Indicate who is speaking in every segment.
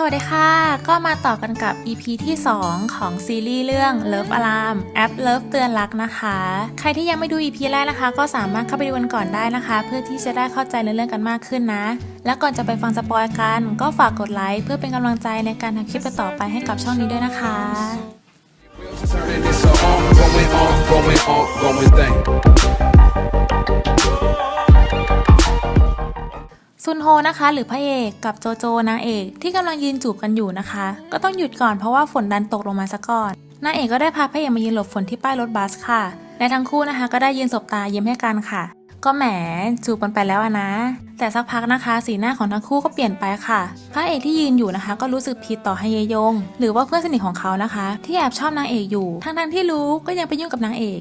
Speaker 1: สวัสดีค่ะ ก็มาต่อกันกับ EP ที่ 2 ของซีรีส์เรื่อง Love Alarm แอป Love เตือนรักนะคะ ใครที่ยังไม่ดู EP แรกนะคะ ก็สามารถเข้าไปดูกันก่อนได้นะคะ เพื่อที่จะได้เข้าใจในเรื่องกันมากขึ้นนะ และก่อนจะไปฟังสปอยกัน ก็ฝากกดไลค์เพื่อเป็นกำลังใจในการทำคลิปต่อไปให้กับช่องนี้ด้วยนะคะ
Speaker 2: Turning this on, going on, going on, going thing.
Speaker 1: ฮนะคะ หรือพระเอกกับโจโจนางเอกที่กำลังยืนจูบกันอยู่นะคะ ก็ต้องหยุดก่อนเพราะว่าฝนดันตกลงมาซะก่อนนางเอกก็ได้พาพระเอกมายืนหลบฝนที่ป้ายรถบัสค่ะ และทั้งคู่นะคะ ก็ได้ยืนสบตายิ้มให้กันค่ะ ก็แหมจูบกันไปแล้วนะ แต่สักพักนะคะ สีหน้าของทั้งคู่ก็เปลี่ยนไปค่ะ พระเอกที่ยืนอยู่นะคะ ก็รู้สึกผิดต่อไฮเยยง หรือว่าเพื่อนสนิทของเขานะคะ ที่แอบชอบนางเอกอยู่ ทั้งๆที่รู้ก็ยังไปยุ่งกับนางเอก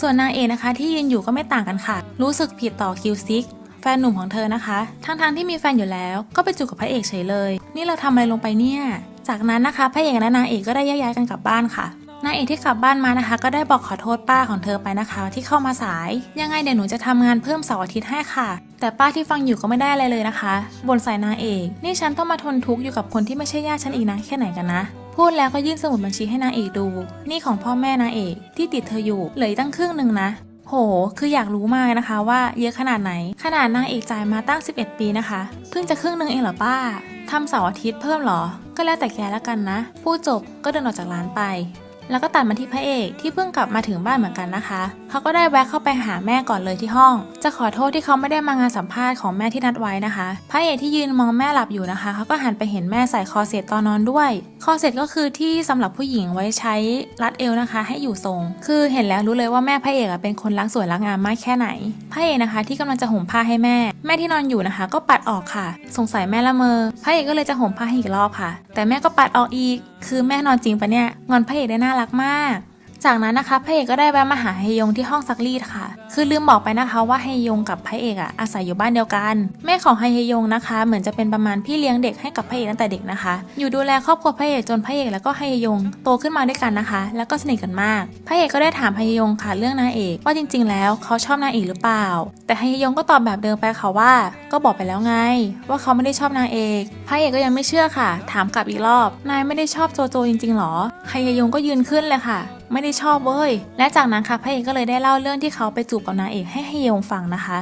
Speaker 1: ส่วนนางเอกนะคะ ที่ยืนอยู่ก็ไม่ต่างกันค่ะ รู้สึกผิดต่อคิวซิก แฟนหนุ่มของเธอนะคะ ทั้งๆที่มีแฟนอยู่แล้ว ก็ไปจูบกับพระเอกเฉยเลย นี่เราทำอะไรลงไปเนี่ย จากนั้นนะคะพระเอกและนางเอกก็ได้แยกย้ายกันกลับบ้านค่ะนางเอกที่กลับบ้านมานะคะ ก็ได้บอกขอโทษป้าของเธอไปนะคะ ที่เข้ามาสาย ยังไงเดี๋ยวหนูจะทำงานเพิ่มเสาร์อาทิตย์ให้ค่ะ แต่ป้าที่ฟังอยู่ก็ไม่ได้อะไรเลยนะคะบ่นใส่นางเอก นี่ฉันต้องมาทนทุกข์อยู่กับคนที่ไม่ใช่ญาติฉันอีกนะแค่ไหนกันนะพูดแล้วก็ยื่นสมุดบัญชีให้นางเอกดู นี่ของพ่อแม่นางเอกที่ติดเธออยู่เหลือตั้งครึ่งหนึ่งนะ โห คืออยากรู้มากนะคะว่าเยอะขนาดไหน ขนาดนางเอกจ่ายมาตั้ง 11 ปีนะคะ เพิ่งจะครึ่งนึงเองเหรอป้า ทำเสาร์อาทิตย์เพิ่มเหรอ ก็แล้วแต่แกแล้วกันนะพูดจบก็เดินออกจากร้านไป แล้วก็ตัดมาที่พระเอกที่เพิ่งกลับมาถึงบ้านเหมือนกันนะคะ เขาก็ได้แวะเข้าไปหาแม่ก่อนเลยที่ห้อง จะขอโทษที่เขาไม่ได้มางานสัมภาษณ์ของแม่ที่นัดไว้นะคะ พระเอกที่ยืนมองแม่หลับอยู่นะคะ เขาก็หันไปเห็นแม่ใส่คอเสร็จตอนนอนด้วย คอเสร็จก็คือที่สำหรับผู้หญิงไว้ใช้รัดเอวนะคะ ให้อยู่ทรง คือเห็นแล้วรู้เลยว่าแม่พระเอกเป็นคนรักสวยรักงามมากแค่ไหน พระเอกนะคะ ที่กำลังจะห่มผ้าให้แม่ แม่ที่นอนอยู่นะคะ ก็ปัดออกค่ะ สงสัยแม่ละเมอ พระเอกก็เลยจะห่มผ้าให้อีกรอบค่ะ แต่แม่ก็ปัดออกอีกคือแม่นอนจริงปะเนี่ย งอนพระเอกได้น่ารักมาก จากนั้นนะคะพระเอกก็ได้แวะมาหาเฮยงที่ห้องซักรีดค่ะ คือลืมบอกไปนะคะว่าเฮยงกับพระเอกอะอาศัยอยู่บ้านเดียวกัน แม่ของเฮยงนะคะ เหมือนจะเป็นประมาณพี่เลี้ยงเด็กให้กับพระเอกตั้งแต่เด็กนะคะ อยู่ดูแลครอบครัวพระเอกจนพระเอกแล้วก็เฮยงโตขึ้นมาด้วยกันนะคะ แล้วก็สนิทกันมาก พระเอกก็ได้ถามเฮยงค่ะเรื่องนางเอกว่าจริง ๆ แล้วเขาชอบนางเอกหรือเปล่า แต่เฮยงก็ตอบแบบเดิมไปค่ะว่า ก็บอกไปแล้วไง ว่าเขาไม่ได้ชอบนางเอกพระเอกก็ยังไม่เชื่อค่ะ ถามกลับอีกรอบ นายไม่ได้ชอบโจโจจริงๆหรอเฮยงก็ยืนขึ้นเลยค่ะ ไม่ได้ชอบเว้ย และจากนั้นค่ะพระเอกก็เลยได้เล่าเรื่องที่เขาไปจูบกับนางเอกให้เฮยงฟังนะคะ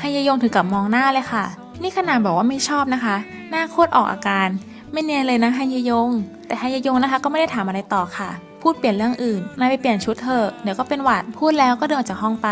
Speaker 1: เฮยงถึงกับมองหน้าเลยค่ะ นี่ขนาดบอกว่าไม่ชอบนะคะ หน้าโคตรออกอาการ ไม่เนียนเลยนะเฮยง แต่เฮยงนะคะ ก็ไม่ได้ถามอะไรต่อค่ะ พูดเปลี่ยนเรื่องอื่น นายไปเปลี่ยนชุดเถอะ เดี๋ยวก็เป็นหวัด พูดแล้วก็เดินออกจากห้องไป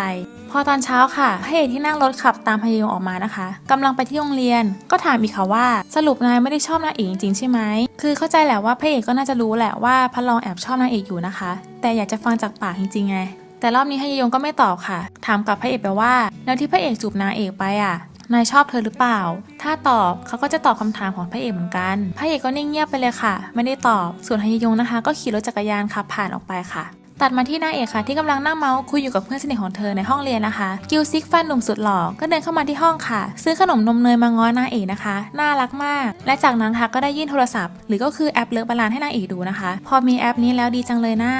Speaker 1: พอตอนเช้าค่ะพระเอกที่นั่งรถขับตามพยงออกมานะคะกำลังไปที่โรงเรียน ก็ถามอีกค่ะว่า สรุปนายไม่ได้ชอบนางเอกจริงๆใช่ไหม คือเข้าใจแหละว่าพระเอกก็น่าจะรู้แหละว่าพระรองแอบชอบนางเอกอยู่นะคะ แต่อยากจะฟังจากปากจริงๆไง แต่รอบนี้ฮยงก็ไม่ตอบค่ะ ถามกลับพระเอกไปว่า แล้วที่พระเอกจูบนางเอกไปอะ นายชอบเธอหรือเปล่า ถ้าตอบเขาก็จะตอบคำถามของพระเอกเหมือนกัน พระเอกก็นิ่งเงียบไปเลยค่ะ ไม่ได้ตอบ ส่วนฮยยงนะคะ ก็ขี่รถจักรยานขับผ่านออกไปค่ะ ตัดมาที่นางเอกค่ะที่กำลังนั่งเมาส์คุยอยู่กับเพื่อนสนิทของเธอในห้องเรียนนะคะ กิวซิกแฟนหนุ่มสุดหล่อก็เดินเข้ามาที่ห้องค่ะ ซื้อขนมนมเนยมาง้อนางเอกนะคะ น่ารักมาก และจากนั้นค่ะก็ได้ยื่นโทรศัพท์ หรือก็คือแอปเลิฟบาลานให้นางเอกดูนะคะ พอมีแอปนี้แล้วดีจังเลยนะ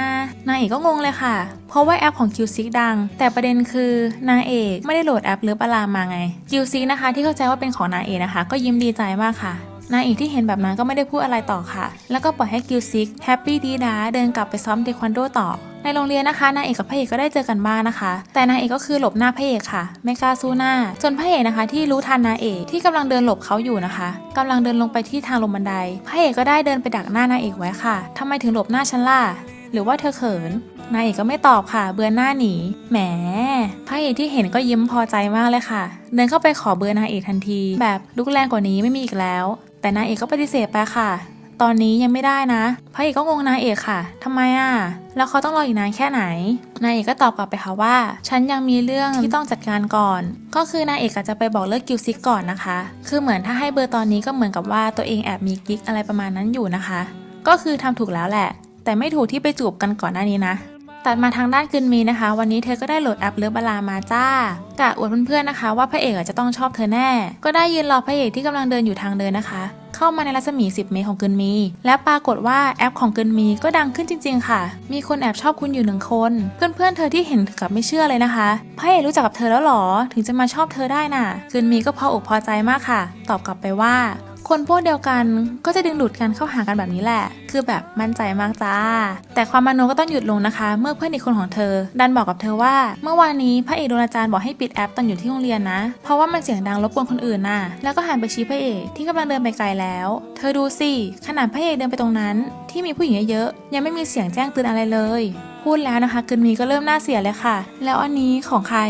Speaker 1: นางเอกก็งงเลยค่ะ เพราะว่าแอปของกิวซิกดัง แต่ประเด็นคือนางเอกไม่ได้โหลดแอปเลิฟบาลานมาไงกิวซิกนะคะ ที่เข้าใจว่าเป็นของนางเอกนะคะ ก็ยิ้มดีใจมากค่ะ นางเอกที่เห็นแบบนั้นก็ไม่ได้พูดอะไรต่อค่ะ แล้วก็ปล่อยให้กิลซิกแฮปปี้ดีดาเดินกลับไปซ้อมเทควันโดต่อ ในโรงเรียนนะคะนางเอกกับพระเอกก็ได้เจอกันบ้างนะคะ แต่นางเอกก็คือหลบหน้าพระเอกค่ะ ไม่กล้าสู้หน้า จนพระเอกนะคะ ที่รู้ทันนางเอกที่กำลังเดินหลบเขาอยู่นะคะกำลังเดินลงไปที่ทางลงบันได พระเอกก็ได้เดินไปดักหน้านางเอกไว้ค่ะทำไมถึงหลบหน้าฉันล่ะหรือว่าเธอเขินนายเอกก็ไม่ตอบค่ะ เบือนหน้าหนี แหม พระเอกที่เห็นก็ยิ้มพอใจมากเลยค่ะ เดินเข้าไปขอเบอร์นางเอกทันที แบบลุกแรงกว่านี้ไม่มีอีกแล้ว แต่นางเอกก็ปฏิเสธไปค่ะ ตอนนี้ยังไม่ได้นะ พระเอกก็งงนางเอกค่ะทำไมอะ แล้วเขาต้องรออีกนานแค่ไหน นางเอกก็ตอบกลับไปค่ะว่า ฉันยังมีเรื่องที่ต้องจัดการก่อน ก็คือนางเอกอาจจะไปบอกเลิกกิวซิกก่อนนะคะ คือเหมือนถ้าให้เบอร์ตอนนี้ก็เหมือนกับว่าตัวเองแอบมีกิ๊กอะไรประมาณนั้นอยู่นะคะ ก็คือทำถูกแล้วแหละ แต่ไม่ถูกที่ไปจูบกันก่อนหน้านี้นะ ตัดมาทางด้านกึนมีนะคะ วันนี้เธอก็ได้โหลดแอปเลิฟบาลามาจ้ากะอวดเพื่อนๆนะคะ ว่าพระเอกจะต้องชอบเธอแน่ ก็ได้ยืนรอพระเอกที่กำลังเดินอยู่ทางเดินนะคะ เข้ามาในรัศมี 10 เมตรของกึนมี และปรากฏว่าแอปของกึนมีก็ดังขึ้นจริง ๆ ค่ะ มีคนแอบชอบคุณอยู่หนึ่งคน เพื่อนๆเธอที่เห็นถึงกับไม่เชื่อเลยนะคะพระเอกรู้จักกับเธอแล้วหรอ ถึงจะมาชอบเธอได้น่ะกึนมีก็พออกพอใจมากค่ะ ตอบกลับไปว่า คนพวกเดียวกันก็จะดึงดูดกันเข้าหากันแบบนี้แหละ คือแบบมั่นใจมากจ้า แต่ความมโนก็ต้องหยุดลงนะคะ เมื่อเพื่อนอีกคนของเธอ ดันบอกกับเธอว่า เมื่อวานนี้พระเอกโดนอาจารย์บอกให้ปิดแอปตอนอยู่ที่โรงเรียนนะ เพราะว่ามันเสียงดังรบกวนคนอื่นน่ะ แล้วก็หันไปชี้พระเอกที่กำลังเดินไปไกลแล้ว เธอดูสิ ขนาดพระเอกเดินไปตรงนั้น ที่มีผู้หญิงเยอะๆ ยังไม่มีเสียงแจ้งเตือนอะไรเลยพูดแล้วนะคะกึนมีก็เริ่มน่าเสียเลยค่ะ แล้วอันนี้ของใคร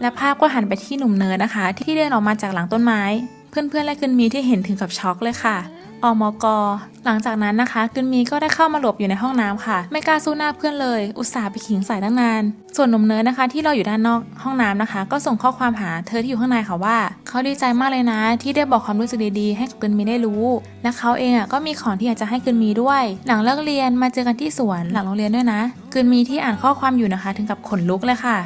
Speaker 1: และภาพก็หันไปที่หนุ่มเนิร์ดนะคะ ที่เดินออกมาจากหลังต้นไม้ เพื่อนๆและกึนมีที่เห็นถึงกับช็อกเลยค่ะอมก หลังจากนั้นนะคะกึนมีก็ได้เข้ามาหลบอยู่ในห้องน้ำค่ะ ไม่กล้าสู้หน้าเพื่อนเลย อุตส่าห์ไปขิงใส่ตั้งนาน ส่วนหนุ่มเนิร์ดนะคะ ที่เราอยู่ด้านนอกห้องน้ำนะคะ ก็ส่งข้อความหาเธอที่อยู่ข้างในค่ะว่า เขาดีใจมากเลยนะ ที่ได้บอกความรู้สึกดีๆ ให้กับกึนมีได้รู้ และเขาเองอะก็มีของที่อยากจะให้กึนมีด้วย หลังเลิกเรียนมาเจอกันที่สวนหลังโรงเรียนด้วยนะกึนมีที่อ่านข้อความอยู่นะคะ ถึงกับขนลุกเลยค่ะ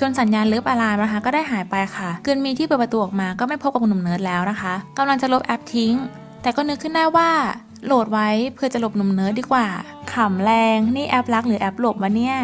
Speaker 1: จนสัญญาณเลิฟอะลามนะคะ ก็ได้หายไปค่ะกึนมีที่เปิดประตูออกมาก็ไม่พบกับหนุ่มเนิร์ดแล้วนะคะกำลังจะลบแอปทิ้ง แต่ก็นึกขึ้นได้ว่าโหลดไว้เพื่อจะหลบหนุ่มเนิร์ดดีกว่าขำแรงนี่แอปรักหรือแอปหลบวะเนี่ย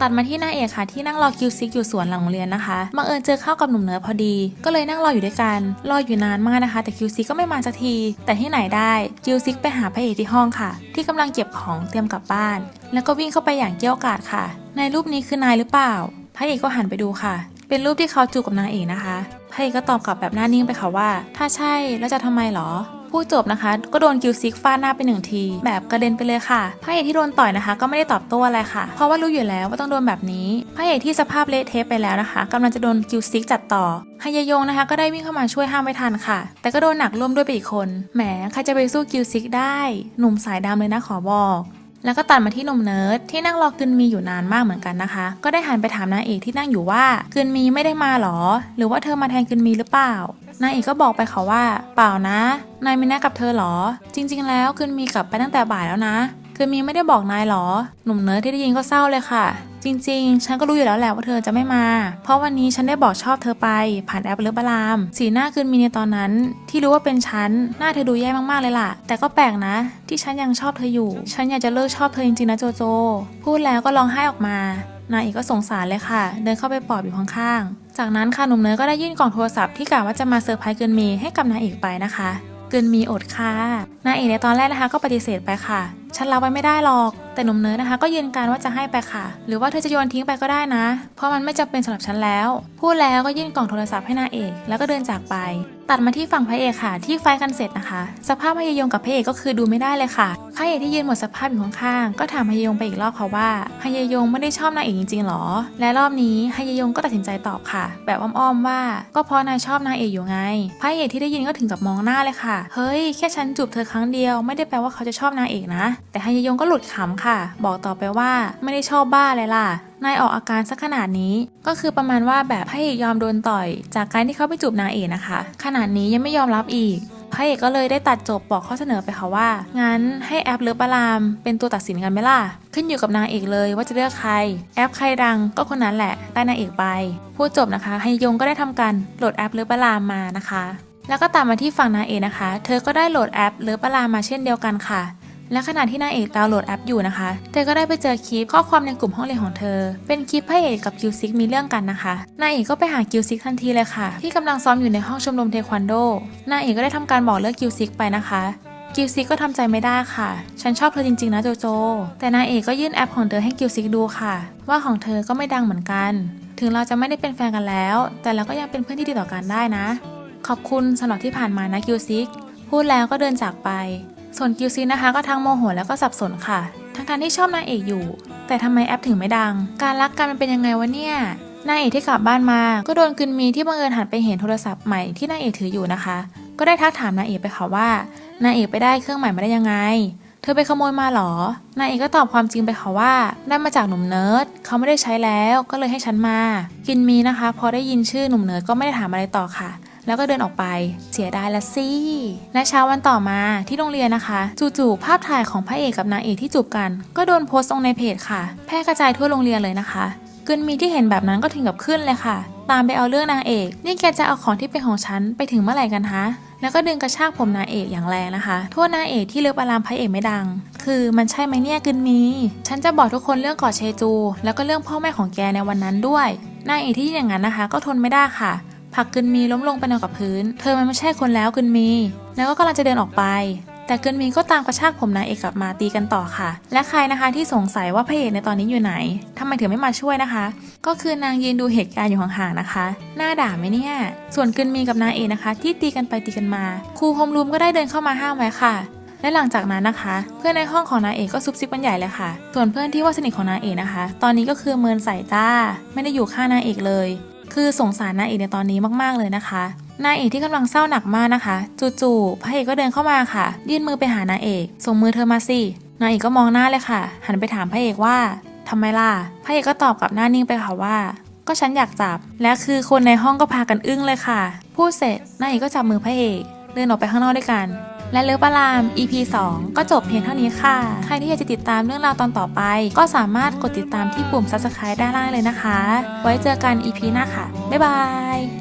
Speaker 1: ตัดมาที่นางเอกค่ะที่นั่งรอคิวซิกอยู่สวนหลังโรงเรียนนะคะบังเอิญเจอเข้ากับหนุ่มเนิร์ดพอดี ก็เลยนั่งรออยู่ด้วยกัน รออยู่นานมากนะคะ แต่คิวซิกก็ไม่มาสักที แต่ที่ไหนได้คิวซิกไปหาพระเอกที่ห้องค่ะ ที่กำลังเก็บของเตรียมกลับบ้าน แล้วก็วิ่งเข้าไปอย่างเกี้ยวกาดค่ะ ในรูปนี้คือนายหรือเปล่า ระเอกก็หันไปดูค่ะ เป็นรูปที่เขาจูบกับนางเอกนะคะพระเอกก็ตอบกลับแบบหน้านิ่งไปค่ะว่า ถ้าใช่แล้วจะทำไมหรอพูดจบนะคะ ก็โดนกิวซิกฟาดหน้าไปหนึ่งที แบบกระเด็นไปเลยค่ะพระเอกที่โดนต่อยนะคะ ก็ไม่ได้ตอบโต้อะไรค่ะ เพราะว่ารู้อยู่แล้วว่าต้องโดนแบบนี้พระเอกที่สภาพเละเทะไปแล้วนะคะกำลังจะโดนกิวซิกจัดต่อฮายยงนะคะ ก็ได้วิ่งเข้ามาช่วยห้ามไว้ทันค่ะ แต่ก็โดนหนักร่วมด้วยไปอีกคนแหมใครจะไปสู้กิวซิกได้ หนุ่มสายดำเลยนะขอบอก แล้วก็ตัดมาที่นมเนิร์ดที่นั่งรอกึนมีอยู่นานมากเหมือนกันนะคะ ก็ได้หันไปถามนางเอกที่นั่งอยู่ว่ากึนมีไม่ได้มาหรอ หรือว่าเธอมาแทนกึนมีหรือเปล่านางเอกก็บอกไปเขาว่า เปล่านะ นายมีนัดกับเธอหรอ จริง ๆ แล้วกึนมีกลับไปตั้งแต่บ่ายแล้วนะ กึนมีไม่ได้บอกนายหรอ หนุ่มเนิร์ดที่ได้ยินก็เศร้าเลยค่ะ จริง ๆ ฉันก็รู้อยู่แล้วแหละว่าเธอจะไม่มา เพราะวันนี้ฉันได้บอกชอบเธอไป ผ่านแอปเลิฟบาราม สีหน้าคืนมีในตอนนั้น ที่รู้ว่าเป็นฉัน หน้าเธอดูแย่มากๆเลยล่ะ แต่ก็แปลกนะ ที่ฉันยังชอบเธออยู่ ฉันอยากจะเลิกชอบเธอจริงๆนะโจโจ พูดแล้วก็ร้องไห้ออกมานายเอกก็สงสารเลยค่ะ เดินเข้าไปปลอบอยู่ข้างๆ จากนั้นค่ะหนุ่มเนยก็ได้ยื่นกล่องโทรศัพท์ที่กะว่าจะมาเซอร์ไพรส์เกินมีให้กับนายเอกไปนะคะ เกินมีอดค่ะ นายเอกในตอนแรกนะคะก็ปฏิเสธไปค่ะ ฉันรับไว้ไม่ได้หรอกแต่หนุ่มเนิร์ดนะคะก็ยืนการว่าจะให้ไปค่ะ หรือว่าเธอจะโยนทิ้งไปก็ได้นะ เพราะมันไม่จำเป็นสำหรับฉันแล้ว พูดแล้วก็ยื่นกล่องโทรศัพท์ให้นางเอก แล้วก็เดินจากไป ตัดมาที่ฝั่งพระเอกค่ะ ที่ไฟกันเสร็จนะคะ สภาพพยยงกับพระเอกก็คือดูไม่ได้เลยค่ะพระเอกที่ยืนหมดสภาพอยู่ข้างๆก็ถามพยยงไปอีกรอบค่ะว่าพยยงไม่ได้ชอบนางเอกจริงๆหรอ และรอบนี้พยยงก็ตัดสินใจตอบค่ะ แบบอ้อมๆว่า ก็เพราะนายชอบนางเอกอยู่ไงพระเอกที่ได้ยินก็ถึงกับมองหน้าเลยค่ะ เฮ้ยแค่ฉันจูบเธอครั้งเดียวไม่ได้แปลว่าเขาจะชอบนางเอกนะ แต่พยยงก็หลุดขำค่ะ บอกต่อไปว่าไม่ได้ชอบบ้าเลยล่ะนายออกอาการสักขนาดนี้ ก็คือประมาณว่าแบบพระเอกยอมโดนต่อย จากการที่เขาไปจูบนางเอกนะคะ ขนาดนี้ยังไม่ยอมรับอีกพระเอกก็เลยได้ตัดจบบอกข้อเสนอไปค่ะว่า งั้นให้แอปเลิฟบารามเป็นตัวตัดสินกันไหมล่ะ ขึ้นอยู่กับนางเอกเลยว่าจะเลือกใคร แอปใครดังก็คนนั้นแหละได้นางเอกไป พูดจบนะคะไฮยงก็ได้ทำการโหลดแอปเลิฟบารามมานะคะ แล้วก็ตามมาที่ฝั่งนางเอกนะคะ เธอก็ได้โหลดแอปเลิฟบารามมาเช่นเดียวกันค่ะ และขณะที่นางเอกดาวน์โหลดแอปอยู่นะคะ เธอก็ได้ไปเจอคลิปข้อความในกลุ่มห้องเรียนของเธอ เป็นคลิปพระเอกกับกิวซิกมีเรื่องกันนะคะ นางเอกก็ไปหากิวซิกทันทีเลยค่ะ ที่กำลังซ้อมอยู่ในห้องชมรมเทควันโด นางเอกก็ได้ทำการบอกเลิกกิวซิกไปนะคะกิวซิกก็ทำใจไม่ได้ค่ะ ฉันชอบเธอจริงๆนะโจโจ แต่นางเอกก็ยื่นแอปของเธอให้กิวซิกดูค่ะ ว่าของเธอก็ไม่ดังเหมือนกัน ถึงเราจะไม่ได้เป็นแฟนกันแล้ว แต่เราก็ยังเป็นเพื่อนที่ดีต่อกันได้นะ ขอบคุณสำหรับที่ผ่านมานะกิวซิก พูดแล้วก็เดินจากไป ส่วนกิวซีนะคะก็ทั้งโมโหแล้วก็สับสนค่ะ ทั้งการที่ชอบนางเอกอยู่ แต่ทำไมแอปถึงไม่ดัง การรักกันมันเป็นยังไงวะเนี่ยนางเอกที่กลับบ้านมา ก็โดนกึนมีที่บังเอิญหันไปเห็นโทรศัพท์ใหม่ที่นางเอกถืออยู่นะคะ ก็ได้ทักถามนางเอกไปค่ะว่านางเอกไปได้เครื่องใหม่มาได้ยังไง เธอไปขโมยมาหรอ นางเอกก็ตอบความจริงไปค่ะว่าได้มาจากหนุ่มเนิร์ดเขาไม่ได้ใช้แล้ว ก็เลยให้ฉันมา กินมีนะคะ พอได้ยินชื่อหนุ่มเนิร์ดก็ไม่ได้ถามอะไรต่อค่ะ แล้วก็เดินออกไปเสียดายละสิและเช้าวันต่อมาที่โรงเรียนนะคะ จู่ๆภาพถ่ายของพระเอกกับนางเอกที่จูบกัน ก็โดนโพสต์ลงในเพจค่ะ แพร่กระจายทั่วโรงเรียนเลยนะคะกึนมีที่เห็นแบบนั้นก็ถึงกับขึ้นเลยค่ะ ตามไปเอาเรื่องนางเอก นี่แกจะเอาของที่เป็นของฉันไปถึงเมื่อไหร่กันฮะแล้วก็ดึงกระชากผมนางเอกอย่างแรงนะคะ โทษนางเอกที่เลือกอารามพระเอกไม่ดัง คือมันใช่ไหมเนี่ยกึนมี ฉันจะบอกทุกคนเรื่องก่อเชจู แล้วก็เรื่องพ่อแม่ของแกในวันนั้นด้วย นางเอกที่อย่างนั้นนะคะ ก็ทนไม่ได้ค่ะ ผักกึนมีล้มลงไปนอนกับพื้น เธอมันไม่ใช่คนแล้วกึนมี แล้วก็กำลังจะเดินออกไป แต่กึนมีก็ตามกระชากผมนางเอกกลับมาตีกันต่อค่ะ และใครนะคะที่สงสัยว่าพระเอกในตอนนี้อยู่ไหนทำไมถึงไม่มาช่วยนะคะ ก็คือนางยืนดูเหตุการณ์อยู่ห่างๆนะคะหน้าด่าไหมเนี่ย ส่วนกึนมีกับนางเอกนะคะ ที่ตีกันไปตีกันมา ครูโฮมรูมก็ได้เดินเข้ามาห้ามไว้ค่ะและหลังจากนั้นนะคะ เพื่อนในห้องของนางเอกก็ซุบซิบกันใหญ่เลยค่ะ ส่วนเพื่อนที่ว่าสนิทของนางเอกนะคะ ตอนนี้ก็คือเมินใส่จ้า ไม่ได้อยู่ข้างนางเอกเลย คือสงสารนางเอกในตอนนี้มากๆเลยนะคะนางเอกที่กำลังเศร้าหนักมากนะคะจู่ๆพระเอกก็เดินเข้ามาค่ะ ยื่นมือไปหานางเอกส่งมือเธอมาสินางเอกก็มองหน้าเลยค่ะ หันไปถามพระเอกว่าทำไมล่ะพระเอกก็ตอบกับหน้านิ่งไปค่ะว่า ก็ฉันอยากจับ และคือคนในห้องก็พากันอึ้งเลยค่ะพูดเสร็จนางเอกก็จับมือพระเอก เดินออกไปข้างนอกด้วยกัน และเลิฟอาราม EP 2 ก็จบเพียงเท่านี้ค่ะ ใครที่อยากจะติดตามเรื่องราวตอนต่อไป ก็สามารถกดติดตามที่ปุ่ม subscribe ด้านล่างเลยนะคะ ไว้เจอกัน EP หน้าค่ะ บ๊ายบาย